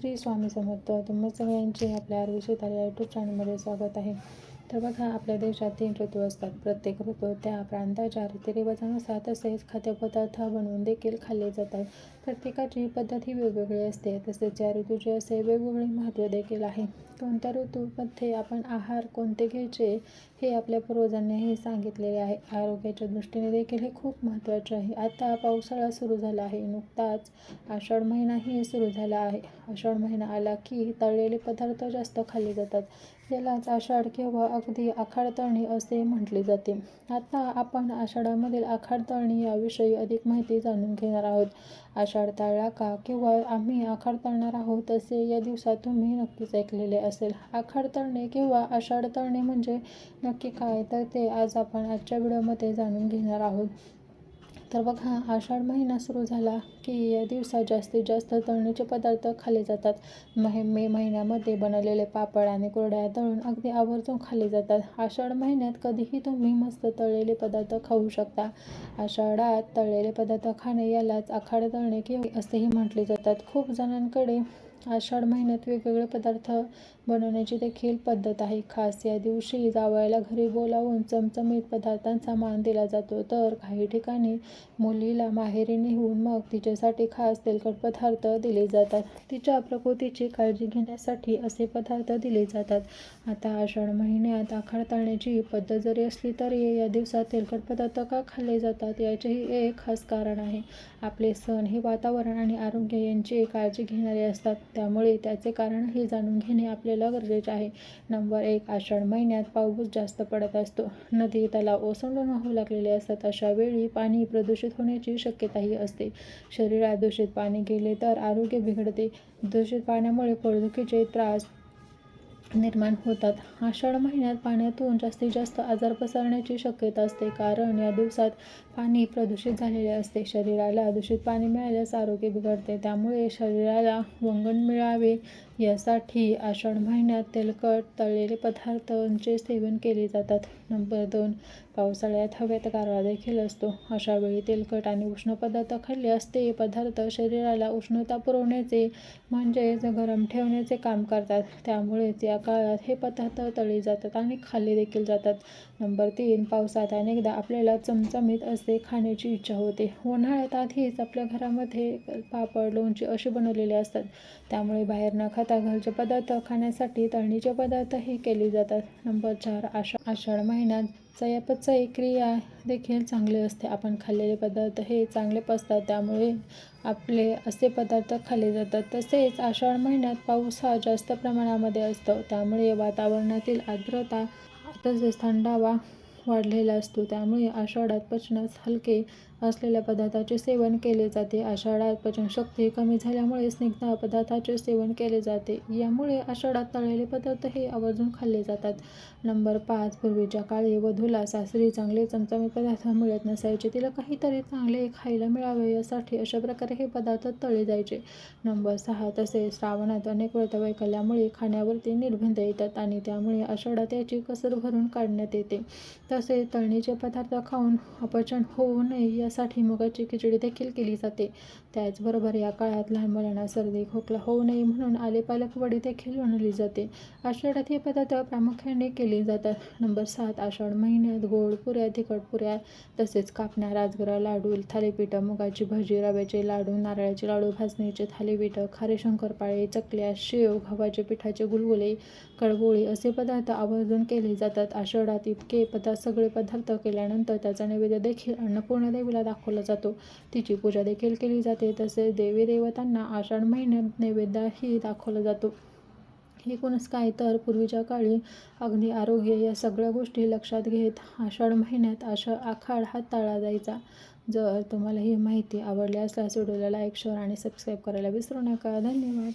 श्री स्वामी समर्थ. तुम्हा सगळ्यांचे आपल्या आरोग्य सुधार यूट्यूब चॅनलमध्ये स्वागत आहे. तर बघा आपल्या देशात तीन ऋतू असतात. प्रत्येक ऋतू त्या प्रांताच्या रीतिरिवाजानुसार तसेच खाद्यपदार्थ बनवून देखील खाल्ले जातात. प्रत्येकाची पद्धत ही वेगवेगळी असते. तसेच या ऋतूचे असे वेगवेगळे महत्त्व देखील आहे. कोणत्या ऋतूमध्ये आपण आहार कोणते घ्यायचे हे आपल्या पूर्वजांनीही सांगितलेले आहे. आरोग्याच्या दृष्टीने देखील हे खूप महत्त्वाचे आहे. आता पावसाळा सुरू झाला आहे. नुकताच आषाढ महिनाही सुरू झाला आहे. आषाढ महिना आला की तळलेले पदार्थ जास्त खाल्ले जातात. यालाच आषाढ किंवा अगदी आखाडतळणी असे म्हटले जाते. आता आपण आषाढामधील आखाडतळणी याविषयी अधिक माहिती जाणून घेणार आहोत. आषाढ तळला का किंवा आम्ही आखाड तळणार आहोत असे या दिवसात तुम्ही नक्कीच ऐकलेले असेल. आखाड तळणे किंवा आषाढ तळणे म्हणजे नक्की काय? तर ते आज आपण आजच्या व्हिडिओमध्ये जाणून घेणार आहोत. तर बघा आषाढ महिना सुरू झाला की या दिवसात जास्तीत जास्त तळणीचे पदार्थ खाल्ले जातात. महे मे महिन्यामध्ये बनवलेले पापड आणि कुरड्या तळून अगदी आवर्जून खाल्ले जातात. आषाढ महिन्यात कधीही तुम्ही मस्त तळलेले पदार्थ खाऊ शकता. आषाढात तळलेले पदार्थ खाणे यालाच आखाड तळणे किंवा असेही म्हटले जातात. खूप जणांकडे आषाढ महिन्यात वेगवेगळे पदार्थ बनवण्याची देखील पद्धत आहे. खास या दिवशी जावयाला घरी बोलावून चमचमीत पदार्थांचा मान दिला जातो. तर काही ठिकाणी मुलीला माहेरी नेऊन मग तिच्यासाठी खास तेलकट पदार्थ दिले जातात. तिच्या प्रकृतीची काळजी घेण्यासाठी असे पदार्थ दिले जातात. आता आषाढ महिन्यात आखाड तळण्याची पद्धत जरी असली तरी या दिवसात तेलकट पदार्थ का खाल्ले जातात याचेही एक खास कारण आहे. आपले सण हे वातावरण आणि आरोग्य यांची काळजी घेणारे असतात. त्यामुळे त्याचे कारण हे जाणून घेणे आपल्याला गरजेचे आहे. नंबर एक आषाढ महिन्यात पाऊस जास्त पडत असतो. नदी तलाव ओसंडून वाहू लागलेले असतात. अशा वेळी पाणी प्रदूषित होण्याची शक्यताही असते. शरीरात दूषित पाणी गेले तर आरोग्य बिघडते. दूषित पाण्यामुळे फळदुखीचे त्रास निर्माण होतात. आषाढ महिन्यात पाण्यातून जास्तीत जास्त आजार पसरण्याची शक्यता असते. कारण या दिवसात पाणी प्रदूषित झालेले असते. शरीराला दूषित पाणी मिळाल्यास आरोग्य बिघडते. त्यामुळे शरीराला वंगण मिळावे यासाठी आषाढ महिन्यात तेलकट तळलेले पदार्थांचे सेवन केले जातात. नंबर दोन पावसाळ्यात हवेत गारवा देखील असतो. अशा वेळी तेलकट आणि उष्ण पदार्थ खाल्ले असते. पदार्थ शरीराला उष्णता पुरवण्याचे म्हणजेच गरम ठेवण्याचे काम करतात. त्यामुळेच या काळात हे पदार्थ तळले जातात आणि खाल्ले देखील जातात. नंबर तीन पावसात अनेकदा आपल्याला चमचमीत असे खाण्याची इच्छा होते. उन्हाळ्यात आधीच आपल्या घरामध्ये पापड लोणचे असे बनवलेले असतात. त्यामुळे बाहेर न खाता घरचे पदार्थ खाण्यासाठी तळणीचे पदार्थही केले जातात. नंबर चार आषा आषाढ महिन्यात चयापचय क्रिया देखील चांगली असते. आपण खाल्लेले पदार्थ हे चांगले पचतात त्यामुळे आपले असे पदार्थ खाल्ले जातात. तसेच आषाढ महिन्यात पाऊस हा जास्त प्रमाणामध्ये असतो. त्यामुळे वातावरणातील आर्द्रता तसेच थंडावा वाढलेला असतो. त्यामुळे आषाढात पचनास हलके असलेल्या पदार्थाचे सेवन केले जाते. आषाढात पचनशक्ती कमी झाल्यामुळे स्निग्ध पदार्थाचे सेवन केले जाते. यामुळे आषाढात तळलेले पदार्थ हे आवर्जून खाल्ले जातात. नंबर पाच पूर्वीच्या काळी वधूला सासरी चांगले चमचमीत पदार्थ मिळत नसायचे. तिला काहीतरी चांगले खायला मिळावे यासाठी अशा प्रकारे हे पदार्थ तळले जायचे. नंबर सहा तसेच श्रावणात अनेक व्रतवैकल्यामुळे खाण्यावरती निर्बंध येतात आणि त्यामुळे आषाढात याची कसर भरून काढण्यात येते. तसेच तळणीचे पदार्थ खाऊन अपचन होऊ नये यासाठी मुगाची खिचडी देखील केली जाते. त्याचबरोबर या काळात लहान मुलांना सर्दी खोकला होऊ नये म्हणून आलेपालक वडी देखील बनवली जाते. आषाढात हे पदार्थ प्रामुख्याने केले जातात. नंबर सात आषाढ महिन्यात गोड पुऱ्या तिखट पुऱ्या तसेच कापण्या राजगिरा लाडू थालीपीठं मुगाची भजी रव्याचे लाडू नारळाचे लाडू भाजणीचे थालीपीठं खारे शंकरपाळे चकल्या शेव गव्हाचे पिठाचे गुलगुले कडबोळी असे पदार्थ आवर्जून केले जातात. आषाढात इतके पदार्थ सगळे पदार्थ केल्यानंतर त्याचा नैवेद्य देखील अन्नपूर्ण देवीला दाखवला जातो. तिची पूजा देखील केली जाते. तसेच देवी देवतांना आषाढ महिन्यात नैवेद्यही दाखवला जातो. एकूणच काय तर पूर्वीच्या काळी अगदी आरोग्य या सगळ्या गोष्टी लक्षात घेत आषाढ महिन्यात आषा आखाड हा तळा जायचा. जर तुम्हाला ही माहिती आवडली असल्यास व्हिडिओला लाईक शेअर आणि सबस्क्राईब करायला विसरू नका. धन्यवाद.